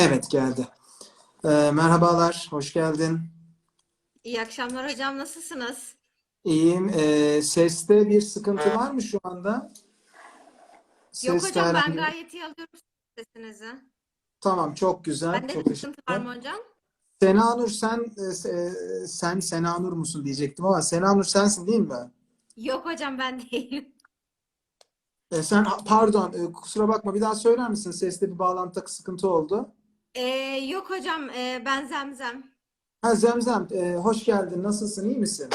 Evet geldi. Ee, merhabalar, hoş geldin. İyi akşamlar hocam, nasılsınız? İyiyim. Ee, seste bir sıkıntı var mı şu anda? Yok Seste hocam, ben herhangi gayet iyi alıyorum sesinizi. Tamam, çok güzel. Bende Çok sıkıntı var teşekkürler. mı hocam? Senanur sen e, se- sen Senanur musun diyecektim ama Senanur sensin değil mi? Yok hocam, ben değilim. E, sen pardon, e, kusura bakma bir daha söyler misin? Seste bir bağlantı sıkıntı oldu. Ee, yok hocam, ee, ben Zemzem. Ha Zemzem, e, hoş geldin. Nasılsın? iyi misin?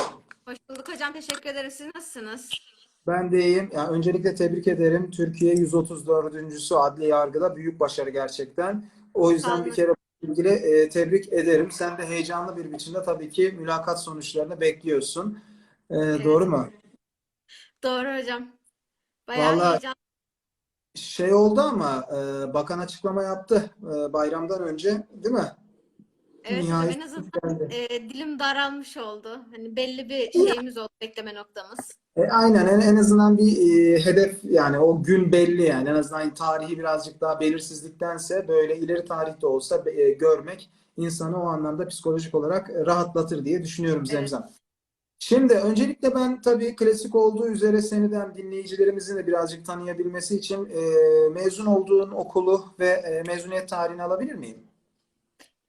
Hoş bulduk hocam, teşekkür ederim. Siz nasılsınız? Ben de iyiyim. Ya öncelikle tebrik ederim. Türkiye 134.sü adli yargıda büyük başarı gerçekten. O yüzden bir kere ilgili e, tebrik ederim. Sen de heyecanlı bir biçimde tabii ki mülakat sonuçlarını bekliyorsun. E, doğru mu? Doğru hocam. Bayağı Vallahi- heyecanlı. Şey oldu ama e, bakan açıklama yaptı e, bayramdan önce, değil mi? Evet Nihayet en azından geldi. ee, dilim daralmış oldu. Hani belli bir şeyimiz oldu, bekleme noktamız. E, aynen en, en azından bir e, hedef yani o gün belli yani en azından tarihi birazcık daha belirsizliktense böyle ileri tarihte olsa e, görmek insanı o anlamda psikolojik olarak e, rahatlatır diye düşünüyorum Evet. Şimdi öncelikle ben tabii klasik olduğu üzere seniden dinleyicilerimizin de birazcık tanıyabilmesi için e, mezun olduğun okulu ve e, mezuniyet tarihini alabilir miyim?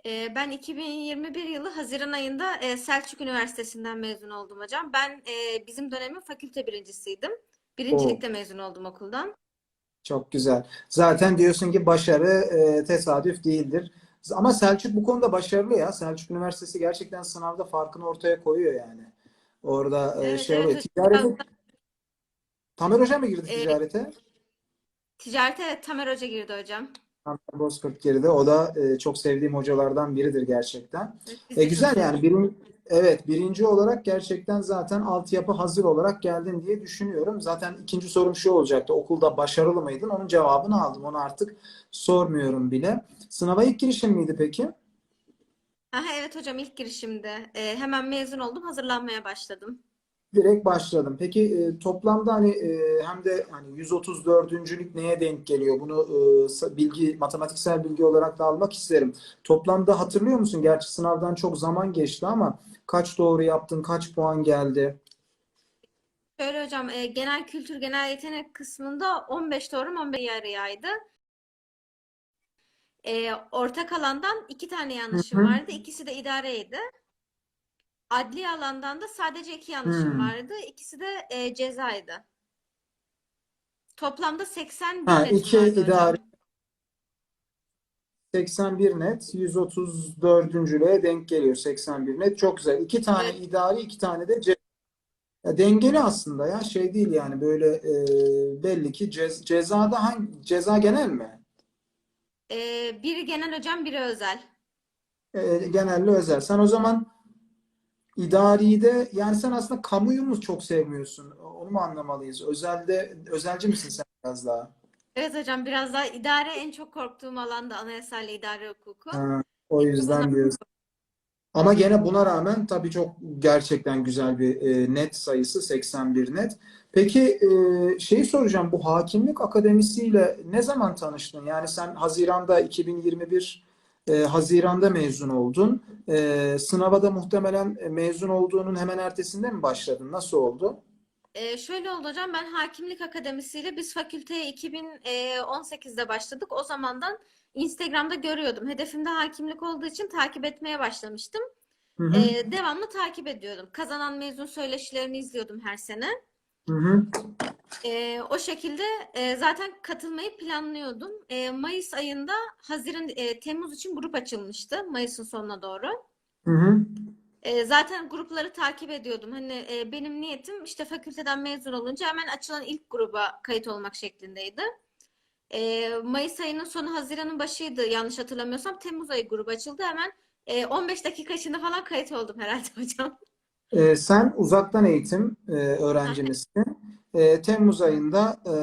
Ee, ben 2021 yılı Haziran ayında e, Selçuk Üniversitesi'nden mezun oldum hocam. Ben e, bizim dönemin fakülte birincisiydim. Birincilikte mezun oldum okuldan. Çok güzel. Zaten diyorsun ki başarı e, tesadüf değildir. Ama Selçuk bu konuda başarılı ya. Selçuk Üniversitesi gerçekten sınavda farkını ortaya koyuyor yani. Orada e, Evet, şey evet oluyor. Ticarete, Tamer Hoca mı girdi E, ticarete? Ticarete Tamer Hoca girdi hocam. Tamer Bozkurt girdi. O da e, çok sevdiğim hocalardan biridir gerçekten. E, güzel yani. Birin, evet birinci olarak gerçekten zaten altyapı hazır olarak geldin diye düşünüyorum. Zaten ikinci sorum şu olacaktı. Okulda başarılı mıydın? Onun cevabını aldım. Onu artık sormuyorum bile. Sınava ilk girişin miydi peki? Aha, evet hocam ilk girişimde. E, hemen mezun oldum, hazırlanmaya başladım. Direkt başladım. Peki e, toplamda hani e, hem de hani 134.lük neye denk geliyor? Bunu e, bilgi matematiksel bilgi olarak da almak isterim. Toplamda hatırlıyor musun? Gerçi sınavdan çok zaman geçti ama kaç doğru yaptın? Kaç puan geldi? Şöyle hocam, e, genel kültür, genel yetenek kısmında 15 doğrum 15 yarıyaydı. E, ortak alandan iki tane yanlışım Hı hı. vardı. İkisi de idareydi. Adli alandan da sadece iki yanlışım Hmm. vardı. İkisi de e, cezaydı. Toplamda 81 Ha, netim iki vardı hocam. idare 81 net 134.lüğe denk geliyor 81 net. Çok güzel. İki tane Evet. idari, iki tane de ce- ya dengeli aslında ya şey değil yani böyle e, belli ki cez, cezada hangi ceza genel mi? E, biri genel hocam, biri özel. E, genelde özel. Sen o zaman idaride yani sen aslında kamuyu mu çok sevmiyorsun? Onu mu anlamalıyız? Özelde özelci misin sen biraz daha? Evet hocam, biraz daha idare en çok korktuğum alanda anayasal idare hukuku. Ha, o yüzden diyorsun. Ama gene buna rağmen tabii çok gerçekten güzel bir e, net sayısı 81 net. Peki e, şeyi soracağım bu hakimlik akademisiyle ne zaman tanıştın? Yani sen Haziran'da 2021 e, Haziran'da mezun oldun. E, sınava da muhtemelen mezun olduğunun hemen ertesinde mi başladın? Nasıl oldu? Ee, şöyle oldu hocam ben Hakimlik Akademisi'yle biz fakülteye 2018'de başladık. O zamandan Instagram'da görüyordum. Hedefimde hakimlik olduğu için takip etmeye başlamıştım. Hı hı, Ee, devamlı takip ediyordum. Kazanan mezun söyleşilerini izliyordum her sene. Hı hı, Ee, o şekilde e, zaten katılmayı planlıyordum. Ee, Mayıs ayında Haziran, e, Temmuz için grup açılmıştı. Mayıs'ın sonuna doğru. hı hı. E, zaten grupları takip ediyordum. Hani e, benim niyetim işte fakülteden mezun olunca hemen açılan ilk gruba kayıt olmak şeklindeydi. E, Mayıs ayının sonu Haziran'ın başıydı yanlış hatırlamıyorsam. Temmuz ayı grubu açıldı. Hemen e, 15 dakika içinde falan kayıt oldum herhalde hocam. Ee, sen uzaktan eğitim e, öğrenci misin? E, Temmuz ayında e,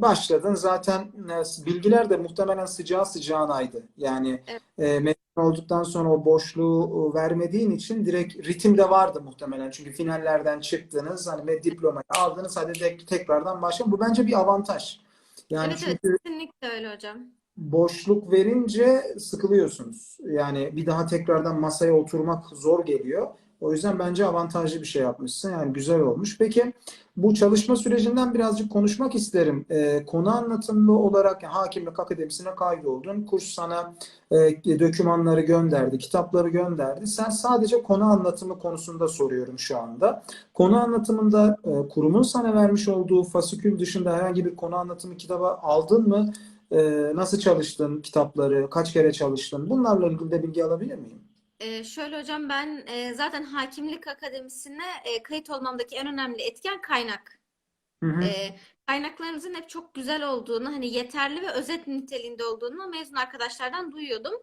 başladın. Zaten e, bilgiler de muhtemelen sıcağı sıcağınaydı. Yani Evet. e, mezun olduktan sonra o boşluğu e, vermediğin için direkt ritimde vardı muhtemelen. Çünkü finallerden çıktınız, hani ve diplomayı aldınız, hadi de, tekrardan başlayın. Bu bence bir avantaj. Yani Evet evet çünkü kesinlikle öyle hocam. boşluk verince sıkılıyorsunuz. Yani bir daha tekrardan masaya oturmak zor geliyor. O yüzden bence avantajlı bir şey yapmışsın. Yani güzel olmuş. Peki bu çalışma sürecinden birazcık konuşmak isterim. Ee, konu anlatımlı olarak yani Hakimlik Akademisi'ne kaydoldun. Kurs sana e, dokümanları gönderdi, kitapları gönderdi. Sen sadece konu anlatımı konusunda soruyorum şu anda. Konu anlatımında e, kurumun sana vermiş olduğu fasikül dışında herhangi bir konu anlatımı kitabı aldın mı? E, nasıl çalıştın kitapları? Kaç kere çalıştın? Bunlarla ilgili de bilgi alabilir miyim? Ee, şöyle hocam ben e, zaten Hakimlik Akademisi'ne e, kayıt olmamdaki en önemli etken kaynak. Hı hı. Ee, kaynaklarınızın hep çok güzel olduğunu, hani yeterli ve özet niteliğinde olduğunu mezun arkadaşlardan duyuyordum.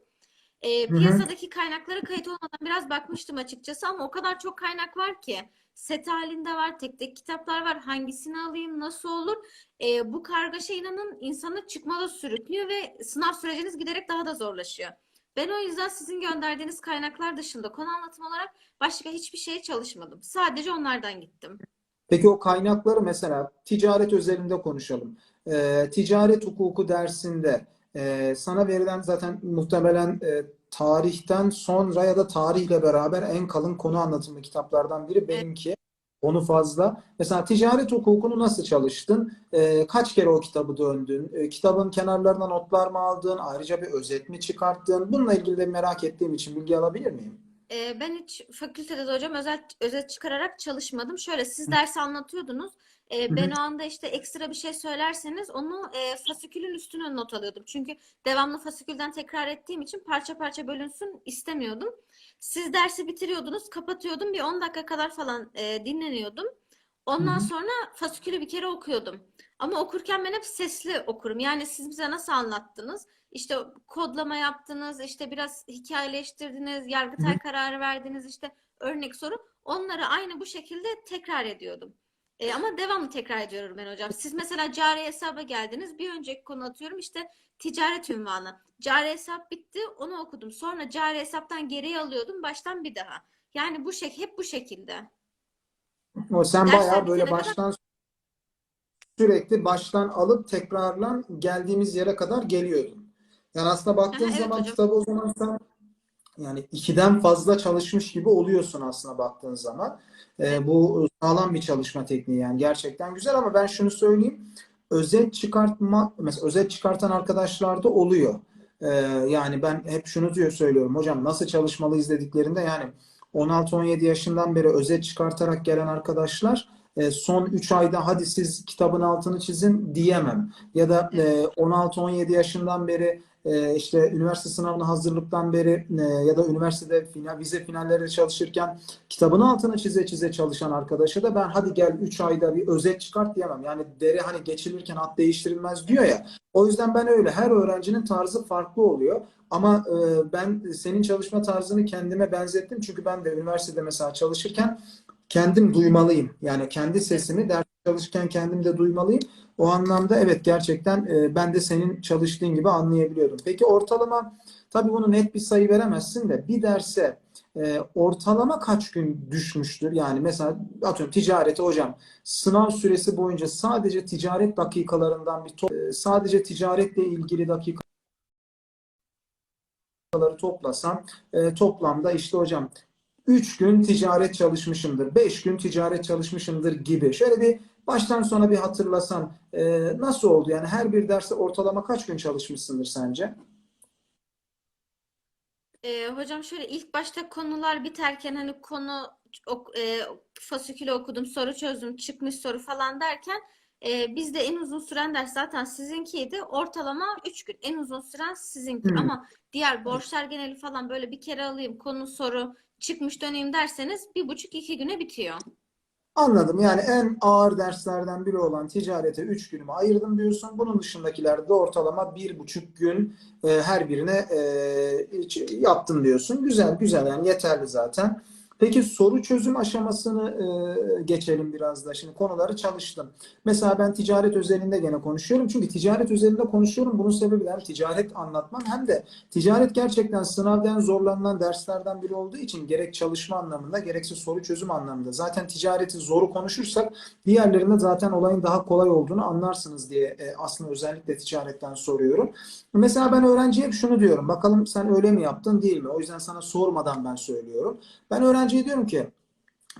Hı. piyasadaki kaynaklara kayıt olmadan biraz bakmıştım açıkçası ama o kadar çok kaynak var ki. Set halinde var, tek tek kitaplar var. Hangisini alayım, nasıl olur? Ee, bu kargaşa inanın insanı çıkmaza sürüklüyor ve sınav süreciniz giderek daha da zorlaşıyor. Ben o yüzden sizin gönderdiğiniz kaynaklar dışında konu anlatım olarak başka hiçbir şeye çalışmadım. Sadece onlardan gittim. Peki o kaynakları mesela ticaret özelinde konuşalım. Ee, ticaret hukuku dersinde e, sana verilen zaten muhtemelen e, tarihten sonra ya da tarihle beraber en kalın konu anlatımlı kitaplardan biri benimki. Onu fazla. Mesela ticaret hukukunu nasıl çalıştın? Ee, kaç kere o kitabı döndün? Ee, kitabın kenarlarına notlar mı aldın? Ayrıca bir özet mi çıkarttın? Bununla ilgili de merak ettiğim için bilgi alabilir miyim? Ee, ben hiç fakültede de hocam özel özet çıkararak çalışmadım. Şöyle siz dersi anlatıyordunuz. Hı ben hı. o anda işte ekstra bir şey söylerseniz onu e, fasikülün üstüne not alıyordum. Çünkü devamlı fasikülden tekrar ettiğim için parça parça bölünsün istemiyordum. Siz dersi bitiriyordunuz, kapatıyordum. Bir 10 dakika kadar falan e, dinleniyordum. Ondan hı. sonra fasikülü bir kere okuyordum. Ama okurken ben hep sesli okurum. Yani siz bize nasıl anlattınız? İşte kodlama yaptınız, işte biraz hikayeleştirdiniz. Yargıtay kararı verdiniz, işte örnek soru. Onları aynı bu şekilde tekrar ediyordum. E, ama devamlı tekrar ediyorum ben hocam. Siz mesela cari hesaba geldiniz. Bir önceki konu atıyorum işte ticaret ünvanı. Cari hesap bitti, onu okudum. Sonra cari hesaptan geriye alıyordum, baştan bir daha. Yani bu şek hep bu şekilde. O sen Dersler bayağı böyle bitene baştan sürekli baştan alıp tekrarlan geldiğimiz yere kadar geliyordun. Yani aslında Aha, baktığın evet zaman hocam. kitabı o zaman sen yani ikiden fazla çalışmış gibi oluyorsun aslında baktığın zaman. Ee, bu sağlam bir çalışma tekniği yani gerçekten güzel ama ben şunu söyleyeyim. Özet çıkartma mesela özet çıkartan arkadaşlar da oluyor. Ee, yani ben hep şunu diyor söylüyorum hocam nasıl çalışmalıyız dediklerinde yani 16-17 yaşından beri özet çıkartarak gelen arkadaşlar e, son 3 ayda hadi siz kitabın altını çizin diyemem. Ya da Evet. e, 16-17 yaşından beri e, işte üniversite sınavına hazırlıktan beri ya da üniversitede final, vize finalleri çalışırken kitabın altını çize çize çalışan arkadaşa da ben hadi gel 3 ayda bir özet çıkart diyemem. Yani dere hani geçilirken at değiştirilmez diyor ya. O yüzden ben öyle. Her öğrencinin tarzı farklı oluyor. Ama e, ben senin çalışma tarzını kendime benzettim. Çünkü ben de üniversitede mesela çalışırken kendim duymalıyım. Yani kendi sesimi ders çalışırken kendim de duymalıyım. O anlamda evet gerçekten e, ben de senin çalıştığın gibi anlayabiliyordum. Peki ortalama tabii bunu net bir sayı veremezsin de bir derse e, ortalama kaç gün düşmüştür? Yani mesela atıyorum ticareti hocam sınav süresi boyunca sadece ticaret dakikalarından bir e, sadece ticaretle ilgili dakikaları toplasam e, toplamda işte hocam 3 gün ticaret çalışmışımdır, 5 gün ticaret çalışmışımdır gibi. Şöyle bir baştan sona bir hatırlasan e, nasıl oldu? Yani her bir derste ortalama kaç gün çalışmışsındır sence? Ee, hocam şöyle ilk başta konular biterken hani konu ok, e, fasikülü okudum, soru çözdüm, çıkmış soru falan derken e, bizde en uzun süren ders zaten sizinkiydi. Ortalama 3 gün. En uzun süren sizinki. Hmm. Ama diğer borçlar geneli falan böyle bir kere alayım, konu soru çıkmış döneyim derseniz bir buçuk iki güne bitiyor. Anladım. Yani en ağır derslerden biri olan ticarete 3 günümü ayırdım diyorsun. Bunun dışındakilerde de ortalama bir buçuk gün e, her birine e, yaptım diyorsun. Güzel güzel yani yeterli zaten. Peki soru çözüm aşamasını e, geçelim biraz da. Şimdi konuları çalıştım. Mesela ben ticaret özelinde gene konuşuyorum. Çünkü ticaret özelinde konuşuyorum. Bunun sebebi hem ticaret anlatmam hem de ticaret gerçekten sınavdan zorlanılan derslerden biri olduğu için gerek çalışma anlamında gerekse soru çözüm anlamında. Zaten ticareti zoru konuşursak diğerlerinde zaten olayın daha kolay olduğunu anlarsınız diye e, aslında özellikle ticaretten soruyorum. Mesela ben öğrenciye şunu diyorum. Bakalım sen öyle mi yaptın değil mi? O yüzden sana sormadan ben söylüyorum. Ben öğrenciye diyorum ki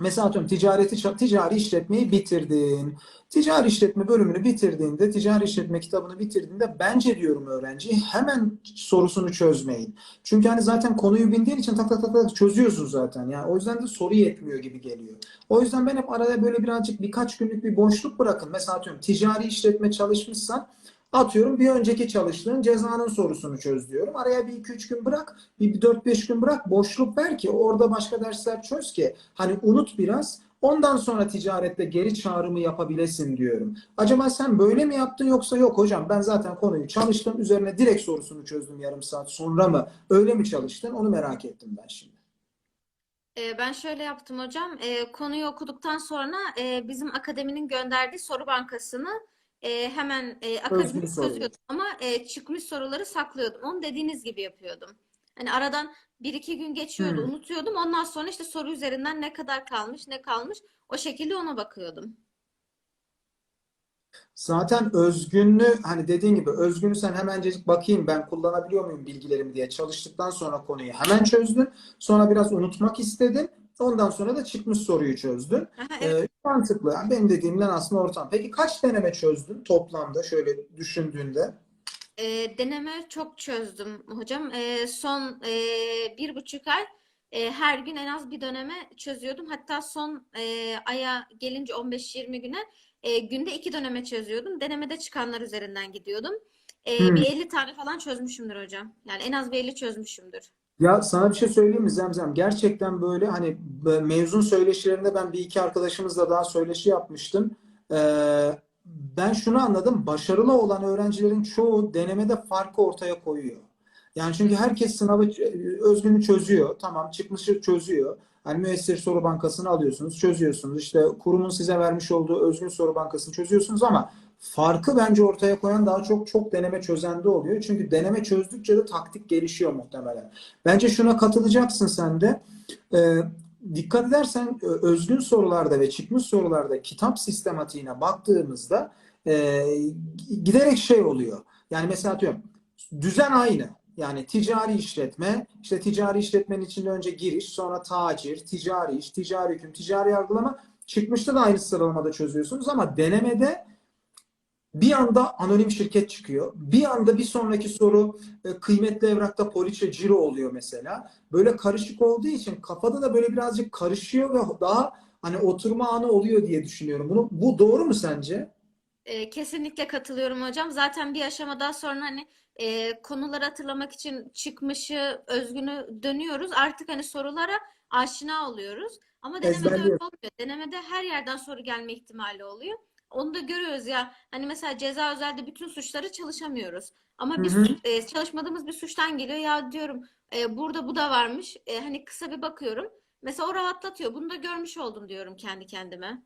mesela atıyorum ticareti ticari işletmeyi bitirdin. Ticari işletme bölümünü bitirdiğinde, ticari işletme kitabını bitirdiğinde bence diyorum öğrenciye hemen sorusunu çözmeyin. Çünkü hani zaten konuyu bildiğin için tak tak tak tak çözüyorsun zaten. Yani o yüzden de soru yetmiyor gibi geliyor. O yüzden ben hep arada böyle birazcık birkaç günlük bir boşluk bırakın. Mesela atıyorum ticari işletme çalışmışsan Atıyorum bir önceki çalıştığın cezanın sorusunu çöz diyorum. Araya bir iki üç gün bırak, bir 4-5 gün bırak, boşluk ver ki orada başka dersler çöz ki hani unut biraz. Ondan sonra ticarette geri çağrımı yapabilesin diyorum. Acaba sen böyle mi yaptın yoksa yok hocam ben zaten konuyu çalıştım üzerine direkt sorusunu çözdüm yarım saat sonra mı? Öyle mi çalıştın? Onu merak ettim ben şimdi. Ee, Ben şöyle yaptım hocam. Ee, konuyu okuduktan sonra e, bizim akademinin gönderdiği soru bankasını e, hemen e, soru. çözüyordum. Ama e, çıkmış soruları saklıyordum. Onu dediğiniz gibi yapıyordum. Hani aradan bir iki gün geçiyordu, Hmm. unutuyordum. Ondan sonra işte soru üzerinden ne kadar kalmış, ne kalmış, o şekilde ona bakıyordum. Zaten özgünlü hani dediğin gibi özgünü sen hemencecik bakayım ben kullanabiliyor muyum bilgilerimi diye çalıştıktan sonra konuyu hemen çözdün. Sonra biraz unutmak istedin. Ondan sonra da çıkmış soruyu çözdün. Aha, evet. Ee, mantıklı. Yani benim dediğimden aslında ortam. Peki kaç deneme çözdün toplamda şöyle düşündüğünde? E, deneme çok çözdüm hocam. E, son e, bir buçuk ay e, her gün en az bir döneme çözüyordum. Hatta son e, aya gelince 15-20 güne e, günde iki döneme çözüyordum. Denemede çıkanlar üzerinden gidiyordum. E, Hmm. bir 50 tane falan çözmüşümdür hocam. Yani en az bir 50 çözmüşümdür. Ya sana bir şey söyleyeyim mi Zemzem? Gerçekten böyle hani mezun söyleşilerinde ben bir iki arkadaşımızla daha söyleşi yapmıştım. Ee, ben şunu anladım. Başarılı olan öğrencilerin çoğu denemede farkı ortaya koyuyor. Yani çünkü herkes sınavı ç- özgünü çözüyor. Tamam, çıkmışı çözüyor. Hani müesser soru bankasını alıyorsunuz, çözüyorsunuz. İşte kurumun size vermiş olduğu özgün soru bankasını çözüyorsunuz ama farkı bence ortaya koyan daha çok çok deneme çözende oluyor. Çünkü deneme çözdükçe de taktik gelişiyor muhtemelen. Bence şuna katılacaksın sen de. Ee, dikkat edersen ö- özgün sorularda ve çıkmış sorularda kitap sistematiğine baktığımızda e, giderek şey oluyor. Yani mesela diyorum düzen aynı. Yani ticari işletme, işte ticari işletmenin içinde önce giriş, sonra tacir, ticari iş, ticari hüküm, ticari yargılama çıkmışta da aynı sıralamada çözüyorsunuz ama denemede bir anda anonim şirket çıkıyor. Bir anda bir sonraki soru e, kıymetli evrakta poliçe ciro oluyor mesela. Böyle karışık olduğu için kafada da böyle birazcık karışıyor ve daha hani oturma anı oluyor diye düşünüyorum. Bunu, bu doğru mu sence? E, kesinlikle katılıyorum hocam. Zaten bir aşamadan sonra hani e, konuları hatırlamak için çıkmışı, özgünü dönüyoruz. Artık hani sorulara aşina oluyoruz. Ama denemede öyle olmuyor. Denemede her yerden soru gelme ihtimali oluyor. Onu da görüyoruz ya. Hani mesela ceza özelde bütün suçları çalışamıyoruz. Ama Hı bir hı. su- e, çalışmadığımız bir suçtan geliyor. Ya diyorum e, burada bu da varmış. E, hani kısa bir bakıyorum. Mesela o rahatlatıyor. Bunu da görmüş oldum diyorum kendi kendime.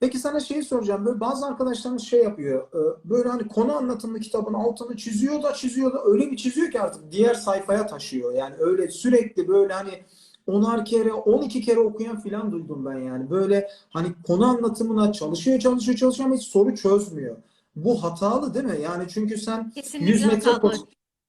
Peki sana şeyi soracağım. Böyle bazı arkadaşlarımız şey yapıyor. e, Böyle hani konu anlatımlı kitabın altını çiziyor da çiziyor da öyle bir çiziyor ki artık diğer sayfaya taşıyor. Yani öyle sürekli böyle hani onar kere, 12 kere okuyan filan duydum ben yani. Böyle hani konu anlatımına çalışıyor, çalışıyor, çalışıyor ama hiç soru çözmüyor. Bu hatalı değil mi? Yani çünkü sen 100 Kesinlikle metre hatalı. koş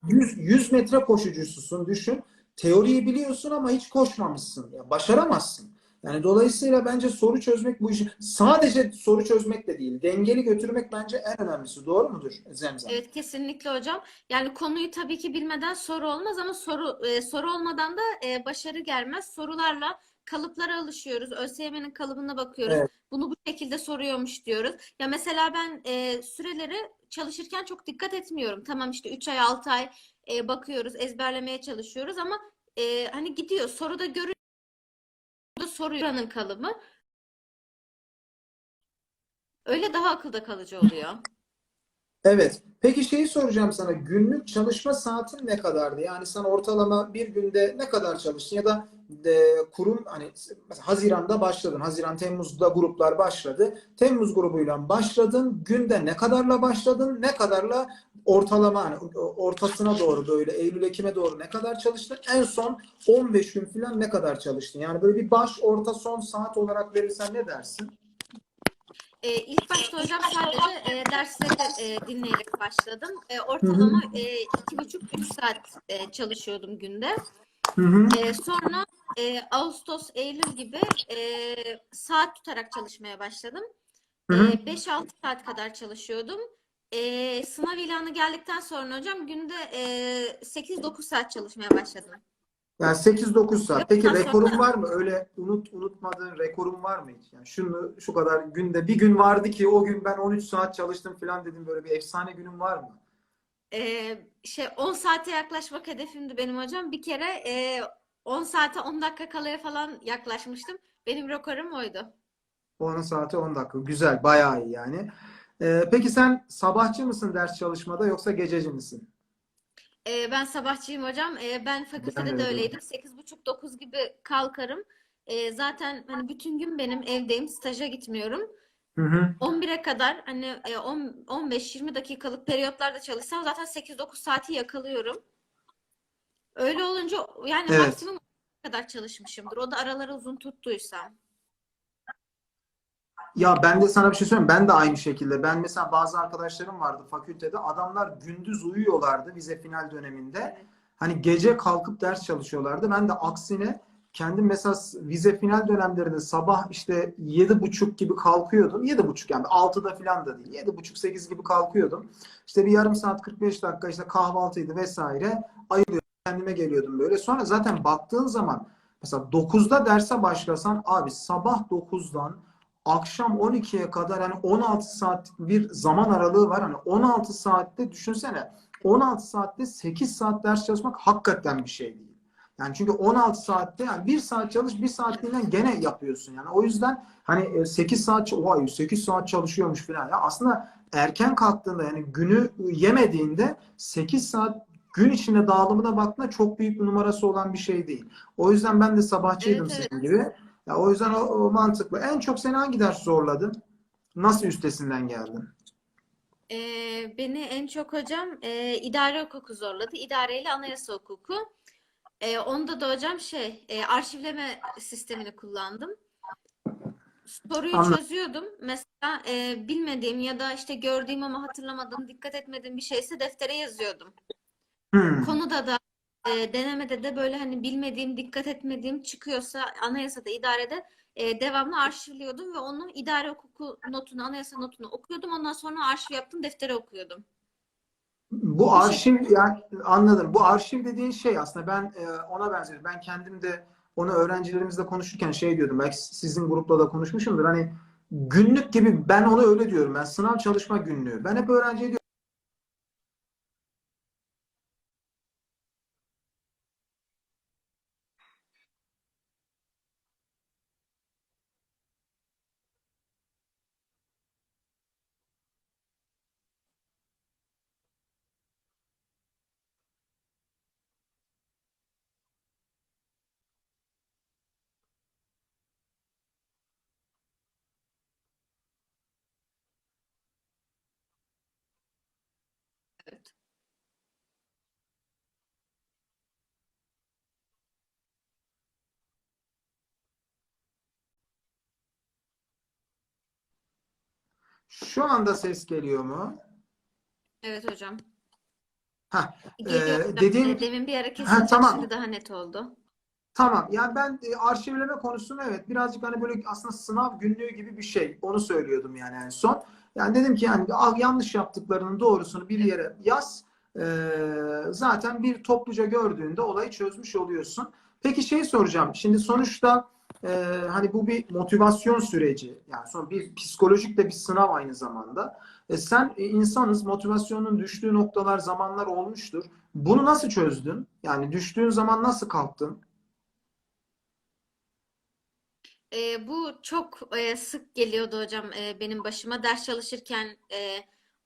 100, 100 metre koşucususun düşün. Teoriyi biliyorsun ama hiç koşmamışsın. Ya başaramazsın. Yani dolayısıyla bence soru çözmek bu işi sadece soru çözmek de değil. Dengeli götürmek bence en önemlisi. Doğru mudur Zemzem? Evet kesinlikle hocam. Yani konuyu tabii ki bilmeden soru olmaz ama soru e, soru olmadan da e, başarı gelmez. Sorularla kalıplara alışıyoruz. ÖSYM'nin kalıbına bakıyoruz. Evet. Bunu bu şekilde soruyormuş diyoruz. Ya mesela ben e, sürelere çalışırken çok dikkat etmiyorum. Tamam işte 3 ay 6 ay e, bakıyoruz, ezberlemeye çalışıyoruz ama e, hani gidiyor. Soruda görünüyor soruyanın kalıbı. Öyle daha akılda kalıcı oluyor. Evet. Peki şeyi soracağım sana. Günlük çalışma saatin ne kadardı? Yani sen ortalama bir günde ne kadar çalıştın? Ya da e, kurum hani mesela Haziran'da başladın. Haziran, Temmuz'da gruplar başladı. Temmuz grubuyla başladın. Günde ne kadarla başladın? Ne kadarla ortalama hani ortasına doğru böyle Eylül, Ekim'e doğru ne kadar çalıştın? En son 15 gün falan ne kadar çalıştın? Yani böyle bir baş, orta, son saat olarak verirsen ne dersin? E, ilk başta hocam sadece e, dersleri e, dinleyerek başladım. E, ortalama e, iki buçuk üç saat e, çalışıyordum günde. Hı hı. E, sonra e, Ağustos, Eylül gibi e, saat tutarak çalışmaya başladım. E, Hı hı. 5-6 saat kadar çalışıyordum. E, sınav ilanı geldikten sonra hocam günde e, 8-9 saat çalışmaya başladım. Yani 8-9 saat. Peki rekorun var mı? Öyle unut unutmadığın rekorun var mı hiç? Yani şunu şu kadar günde bir gün vardı ki o gün ben 13 saat çalıştım falan dedim böyle bir efsane günün var mı? Ee, şey 10 saate yaklaşmak hedefimdi benim hocam. Bir kere e, 10 saate 10 dakika kalaya falan yaklaşmıştım. Benim rekorum oydu. 10 saate 10 dakika. Güzel, bayağı iyi yani. Ee, peki sen sabahçı mısın ders çalışmada yoksa gececi misin? Ee, ben sabahçıyım hocam. Ee, ben fakültede de de öyle. öyleydim. 8.30-9 gibi kalkarım. Ee, zaten hani bütün gün benim evdeyim. Staja gitmiyorum. Hı hı. 11'e kadar hani e, 10 15-20 dakikalık periyotlarda çalışsam zaten 8-9 saati yakalıyorum. Öyle olunca yani Evet. maksimum kadar çalışmışımdır. O da araları uzun tuttuysam. Ya ben de sana bir şey söyleyeyim. Ben de aynı şekilde. Ben mesela bazı arkadaşlarım vardı fakültede. Adamlar gündüz uyuyorlardı vize final döneminde. Hani gece kalkıp ders çalışıyorlardı. Ben de aksine kendim mesela vize final dönemlerinde sabah işte yedi buçuk gibi kalkıyordum. Yedi buçuk yani altıda falan da değil. Yedi buçuk sekiz gibi kalkıyordum. İşte bir yarım saat 45 dakika işte kahvaltıydı vesaire ayırıyordum. Kendime geliyordum böyle. Sonra zaten baktığın zaman mesela 9'da derse başlasan abi sabah 9'dan akşam 12'ye kadar hani 16 saat bir zaman aralığı var. Hani 16 saatte düşünsene 16 saatte 8 saat ders çalışmak hakikaten bir şey değil. Yani çünkü 16 saatte yani 1 saat çalış 1 saatliğinden gene yapıyorsun. Yani o yüzden hani 8 saat vay 8 saat çalışıyormuş falan. Ya aslında erken kalktığında yani günü yemediğinde 8 saat gün içinde dağılımına baktığında çok büyük bir numarası olan bir şey değil. O yüzden ben de sabahçıydım Evet, evet. senin gibi. Ya o yüzden o, o mantıklı. En çok seni hangi ders zorladı? Nasıl üstesinden geldin? Ee, beni en çok hocam e, idare hukuku zorladı. İdare ile anayasa hukuku. Ee, onda da hocam şey e, arşivleme sistemini kullandım. Soruyu Anladım. çözüyordum. Mesela e, bilmediğim ya da işte gördüğüm ama hatırlamadığım, dikkat etmediğim bir şeyse deftere yazıyordum. Hmm. Konuda da e, denemede de böyle hani bilmediğim, dikkat etmediğim çıkıyorsa anayasada, idarede e, devamlı arşivliyordum ve onu idare hukuku notunu, anayasa notunu okuyordum. Ondan sonra arşiv yaptım, deftere okuyordum. Bu arşiv yani anladım. Bu arşiv dediğin şey aslında ben e, ona benziyorum. Ben kendim de onu öğrencilerimizle konuşurken şey diyordum. Belki sizin grupla da konuşmuşumdur. Hani günlük gibi ben onu öyle diyorum. Ben sınav çalışma günlüğü. Ben hep öğrenciye diyorum. Evet. Şu anda ses geliyor mu? Evet hocam. Ha, Geliyor Ee, hocam. dediğim- E, Demin bir ara kesince tamam. şimdi daha net oldu. Tamam. Yani ben e, arşivleme konusunu evet birazcık hani böyle aslında sınav günlüğü gibi bir şey. Onu söylüyordum yani en son. Yani dedim ki yani ah, yanlış yaptıklarının doğrusunu bir yere yaz. Ee, zaten bir topluca gördüğünde olayı çözmüş oluyorsun. Peki şey soracağım. Şimdi sonuçta e, hani bu bir motivasyon süreci. Yani son bir psikolojik de bir sınav aynı zamanda. E, sen e, insanız motivasyonun düştüğü noktalar, zamanlar olmuştur. Bunu nasıl çözdün? Yani düştüğün zaman nasıl kalktın? E, bu çok e, sık geliyordu hocam e, benim başıma. Ders çalışırken e,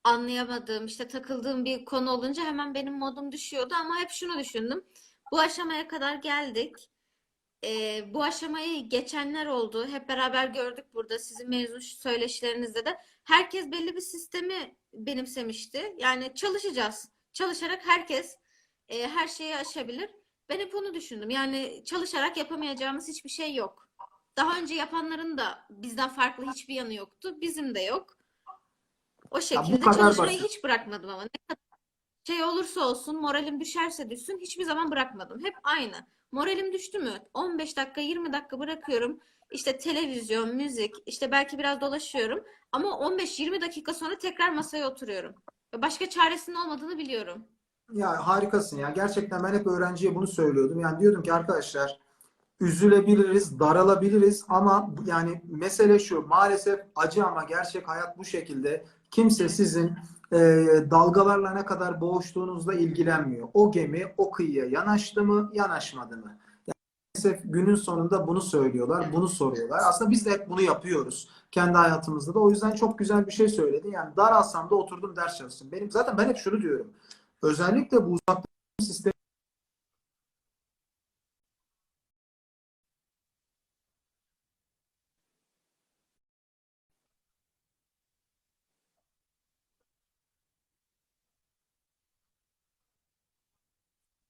anlayamadığım, işte takıldığım bir konu olunca hemen benim modum düşüyordu ama hep şunu düşündüm. Bu aşamaya kadar geldik. Ee, bu aşamayı geçenler oldu. Hep beraber gördük burada sizin mezun söyleşilerinizde de. Herkes belli bir sistemi benimsemişti. Yani çalışacağız. Çalışarak herkes e, her şeyi aşabilir. Ben hep onu düşündüm. Yani çalışarak yapamayacağımız hiçbir şey yok. Daha önce yapanların da bizden farklı hiçbir yanı yoktu. Bizim de yok. O şekilde çalışmayı basit. hiç bırakmadım ama ne kadar şey olursa olsun, moralim düşerse düşsün hiçbir zaman bırakmadım. Hep aynı. Moralim düştü mü 15 dakika 20 dakika bırakıyorum. İşte televizyon, müzik, işte belki biraz dolaşıyorum. Ama 15-20 dakika sonra tekrar masaya oturuyorum. Başka çaresinin olmadığını biliyorum. Ya harikasın ya. Gerçekten ben hep öğrenciye bunu söylüyordum. Yani diyordum ki arkadaşlar üzülebiliriz, daralabiliriz ama yani mesele şu maalesef acı ama gerçek hayat bu şekilde. Kimse sizin e, dalgalarla ne kadar boğuştuğunuzla ilgilenmiyor. O gemi o kıyıya yanaştı mı, yanaşmadı mı? Maalesef günün sonunda bunu söylüyorlar, bunu soruyorlar. Aslında biz de hep bunu yapıyoruz kendi hayatımızda da. O yüzden çok güzel bir şey söyledi. Yani daralsam da oturdum ders çalıştım. Benim zaten ben hep şunu diyorum. Özellikle bu uzaklaşma sistemi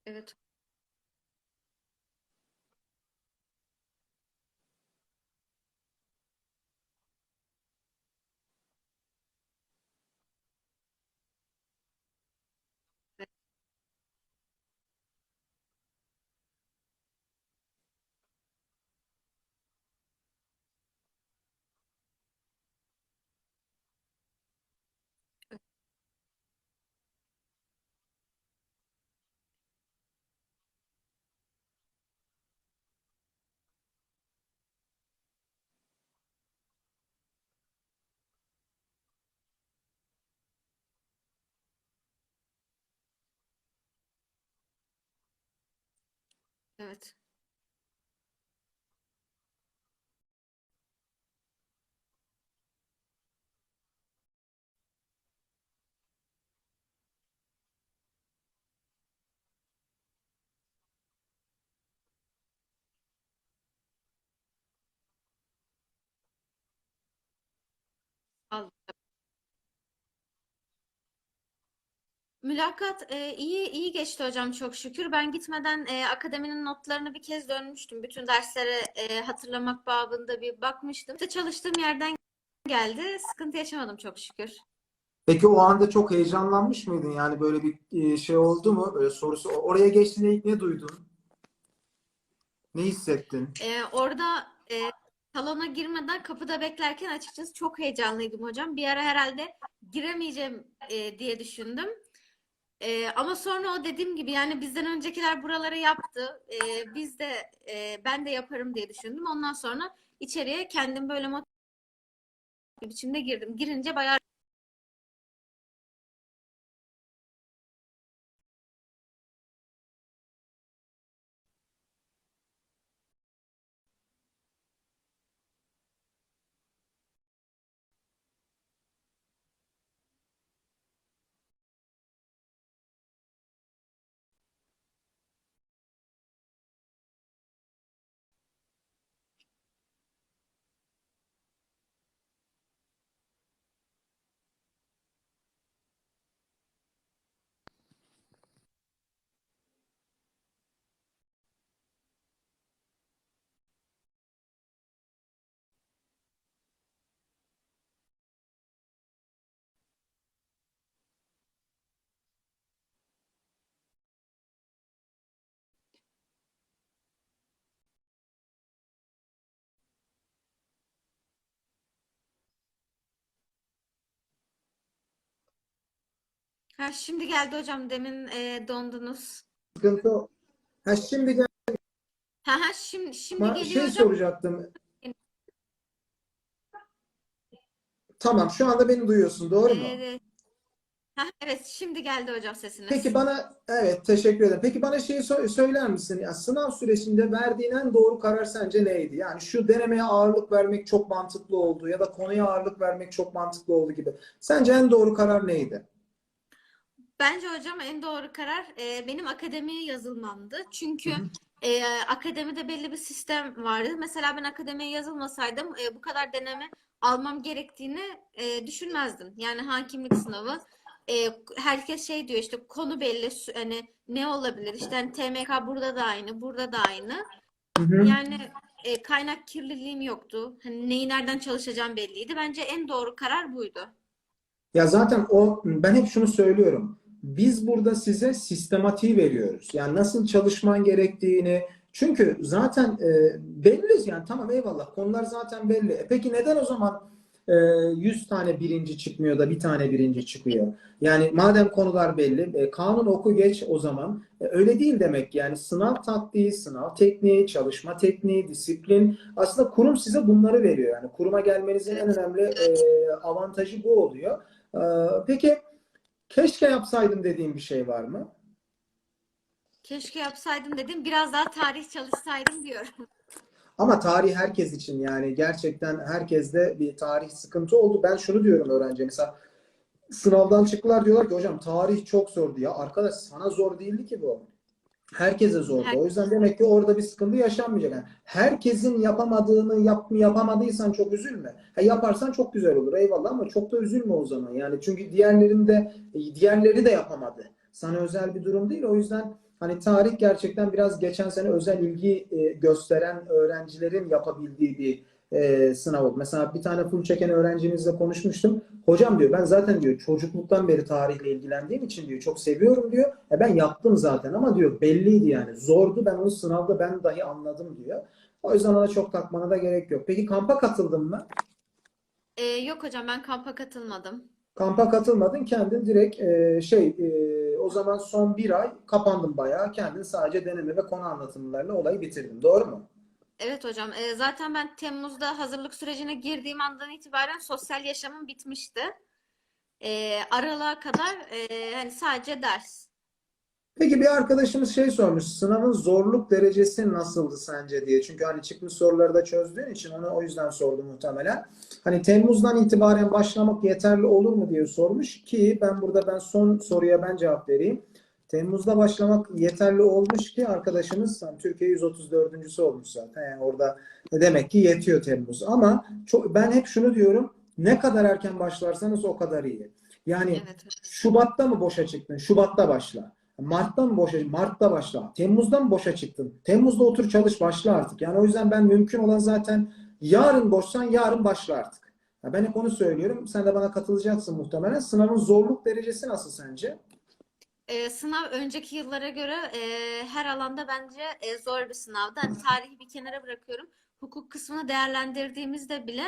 Evet. Evet. Mülakat e, iyi iyi geçti hocam çok şükür. Ben gitmeden e, akademinin notlarını bir kez dönmüştüm. Bütün derslere e, hatırlamak babında bir bakmıştım. İşte çalıştığım yerden geldi. Sıkıntı yaşamadım çok şükür. Peki o anda çok heyecanlanmış mıydın? Yani böyle bir e, şey oldu mu? Böyle sorusu. Oraya geçtiğinde ilk ne duydun? Ne hissettin? E, orada e, salona girmeden kapıda beklerken açıkçası çok heyecanlıydım hocam. Bir ara herhalde giremeyeceğim e, diye düşündüm. E, ama sonra o dediğim gibi yani bizden öncekiler buraları yaptı. E, biz de e, ben de yaparım diye düşündüm. Ondan sonra içeriye kendim böyle motive bir biçimde girdim. Girince bayağı ha, şimdi geldi hocam demin e, dondunuz. Sıkıntı o. Ha şimdi gel. Ha ha şimdi şimdi Ama geliyor şey hocam. soracaktım. Tamam, şu anda beni duyuyorsun, doğru mu? E, Heh, evet şimdi geldi hocam sesiniz. Peki bana evet teşekkür ederim. Peki bana şeyi sö- söyler misin? Ya sınav sürecinde verdiğin en doğru karar sence neydi? Yani şu denemeye ağırlık vermek çok mantıklı oldu ya da konuya ağırlık vermek çok mantıklı oldu gibi. Sence en doğru karar neydi? Bence hocam en doğru karar e, benim akademiye yazılmamdı. Çünkü Hı hı. e, akademide belli bir sistem vardı. Mesela ben akademiye yazılmasaydım e, bu kadar deneme almam gerektiğini e, düşünmezdim. Yani hakimlik sınavı e, herkes şey diyor işte konu belli hani ne olabilir işte hani TMK burada da aynı burada da aynı. Hı hı. Yani e, kaynak kirliliğim yoktu. Hani neyi nereden çalışacağım belliydi. Bence en doğru karar buydu. Ya zaten o ben hep şunu söylüyorum. Biz burada size sistematiği veriyoruz. Yani nasıl çalışman gerektiğini. Çünkü zaten e, belli yani tamam eyvallah konular zaten belli. E peki neden o zaman e, 100 tane birinci çıkmıyor da bir tane birinci çıkıyor? Yani madem konular belli, e, kanun oku geç o zaman. E, öyle değil demek yani sınav taktiği, sınav tekniği, çalışma tekniği, disiplin. Aslında kurum size bunları veriyor. Yani kuruma gelmenizin en önemli e, avantajı bu oluyor. Ee, Peki keşke yapsaydım dediğim bir şey var mı? Keşke yapsaydım dedim. Biraz daha tarih çalışsaydım diyorum. Ama tarih herkes için yani gerçekten herkeste bir tarih sıkıntı oldu. Ben şunu diyorum öğrenciye mesela sınavdan çıktılar diyorlar ki hocam tarih çok zordu ya. Arkadaş sana zor değildi ki bu. Herkese zordu. O yüzden demek ki orada bir sıkıntı yaşanmayacak. Yani herkesin yapamadığını yap, yapamadıysan çok üzülme. Ha, yaparsan çok güzel olur eyvallah ama çok da üzülme o zaman. Yani çünkü diğerlerinde diğerleri de yapamadı. Sana özel bir durum değil. O yüzden hani tarih gerçekten biraz geçen sene özel ilgi e, gösteren öğrencilerin yapabildiği bir e, sınav oldu. Mesela bir tane full çeken öğrencimizle konuşmuştum. Hocam diyor ben zaten diyor çocukluktan beri tarihle ilgilendiğim için diyor çok seviyorum diyor. E ben yaptım zaten ama diyor belliydi yani. Zordu ben onu sınavda ben dahi anladım diyor. O yüzden ona çok takmana da gerek yok. Peki kampa katıldın mı? Ee, yok hocam ben kampa katılmadım. Kampa katılmadın kendin direkt e, şey e, o zaman son bir ay kapandın bayağı. Kendin sadece deneme ve konu anlatımlarıyla olayı bitirdin. Doğru mu? Evet hocam. Ee, zaten ben Temmuz'da hazırlık sürecine girdiğim andan itibaren sosyal yaşamım bitmişti. Ee, aralığa kadar e, hani sadece ders. Peki bir arkadaşımız şey sormuş. Sınavın zorluk derecesi nasıldı sence diye. Çünkü hani çıkmış soruları da çözdüğün için onu o yüzden sordu muhtemelen. Hani Temmuz'dan itibaren başlamak yeterli olur mu diye sormuş ki ben burada ben son soruya ben cevap vereyim. Temmuz'da başlamak yeterli olmuş ki arkadaşımız hani Türkiye 134.sü olmuş zaten. Yani orada demek ki yetiyor Temmuz. Ama çok, ben hep şunu diyorum. Ne kadar erken başlarsanız o kadar iyi. Yani Evet. Şubat'ta mı boşa çıktın? Şubat'ta başla. Mart'ta mı boşa, Mart'ta başla. Temmuz'da mı boşa çıktın? Temmuz'da otur çalış başla artık. Yani o yüzden ben mümkün olan zaten yarın boşsan yarın başla artık. Ya ben hep onu söylüyorum. Sen de bana katılacaksın muhtemelen. Sınavın zorluk derecesi nasıl sence? Ee, sınav önceki yıllara göre e, her alanda bence e, zor bir sınavdı. Hani tarihi bir kenara bırakıyorum. Hukuk kısmını değerlendirdiğimizde bile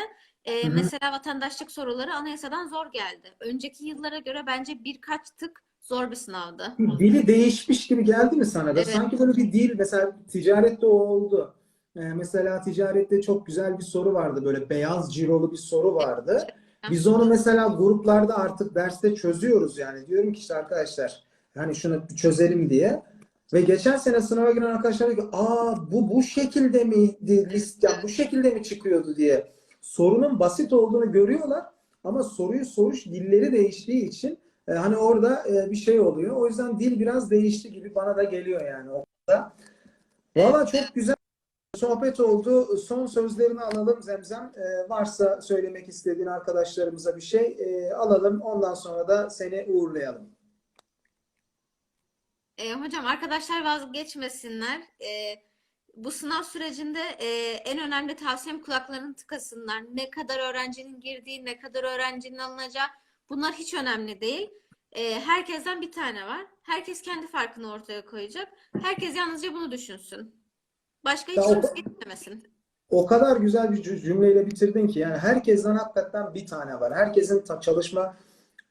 e, Hı hı. mesela vatandaşlık soruları anayasadan zor geldi. Önceki yıllara göre bence birkaç tık zor bir sınavdı. Dili değişmiş gibi geldi mi sana da? Evet. Sanki böyle bir dil mesela ticarette o oldu. Ee, mesela ticarette çok güzel bir soru vardı. Böyle beyaz cirolu bir soru vardı. Biz onu mesela gruplarda artık derste çözüyoruz yani. Diyorum ki işte arkadaşlar hani şunu çözelim diye. Ve geçen sene sınava giren arkadaşlar diyor ki aa bu bu şekilde miydi list ya bu şekilde mi çıkıyordu diye. Sorunun basit olduğunu görüyorlar ama soruyu soruş dilleri değiştiği için e, hani orada e, bir şey oluyor. O yüzden dil biraz değişti gibi bana da geliyor yani orada. Valla çok güzel sohbet oldu. Son sözlerini alalım Zemzem. E, varsa söylemek istediğin arkadaşlarımıza bir şey e, alalım. Ondan sonra da seni uğurlayalım. E, hocam arkadaşlar vazgeçmesinler. E, bu sınav sürecinde e, en önemli tavsiyem kulaklarını tıkasınlar. Ne kadar öğrencinin girdiği, ne kadar öğrencinin alınacağı bunlar hiç önemli değil. E, herkesten bir tane var. Herkes kendi farkını ortaya koyacak. Herkes yalnızca bunu düşünsün. Başka hiç kimse istemesin. O kadar güzel bir cü- cümleyle bitirdin ki yani herkesten hakikaten bir tane var. Herkesin çalışma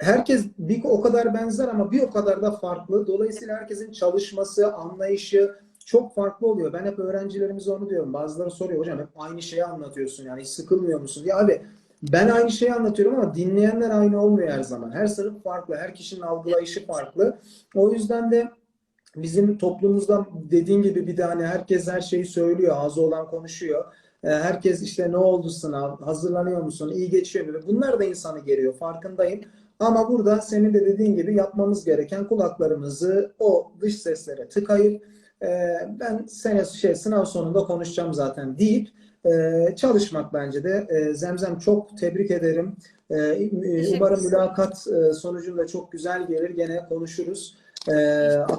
herkes bir o kadar benzer ama bir o kadar da farklı. Dolayısıyla herkesin çalışması, anlayışı çok farklı oluyor. Ben hep öğrencilerimize onu diyorum. Bazıları soruyor hocam hep aynı şeyi anlatıyorsun yani hiç sıkılmıyor musun? Ya abi Ben aynı şeyi anlatıyorum ama dinleyenler aynı olmuyor her zaman. Her sınıf farklı, her kişinin algılayışı farklı. O yüzden de bizim toplumumuzda dediğin gibi bir de hani herkes her şeyi söylüyor, ağzı olan konuşuyor. Ee, Herkes işte ne oldu sınav, hazırlanıyor musun, iyi geçiyor mu? Bunlar da insanı geriyor, farkındayım. Ama burada senin de dediğin gibi yapmamız gereken kulaklarımızı o dış seslere tıkayıp e, ben sene şey sınav sonunda konuşacağım zaten deyip e, çalışmak bence de. E, Zemzem çok tebrik ederim. E, umarım mülakat e, sonucunda çok güzel gelir. Gene konuşuruz. E,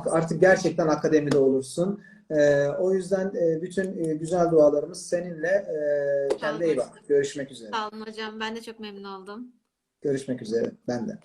artık gerçekten akademide olursun. E, o yüzden e, bütün e, güzel dualarımız seninle. E, kendine iyi bak. Görüşmek üzere. Sağ olun hocam. Ben de çok memnun oldum. Görüşmek üzere. Ben de.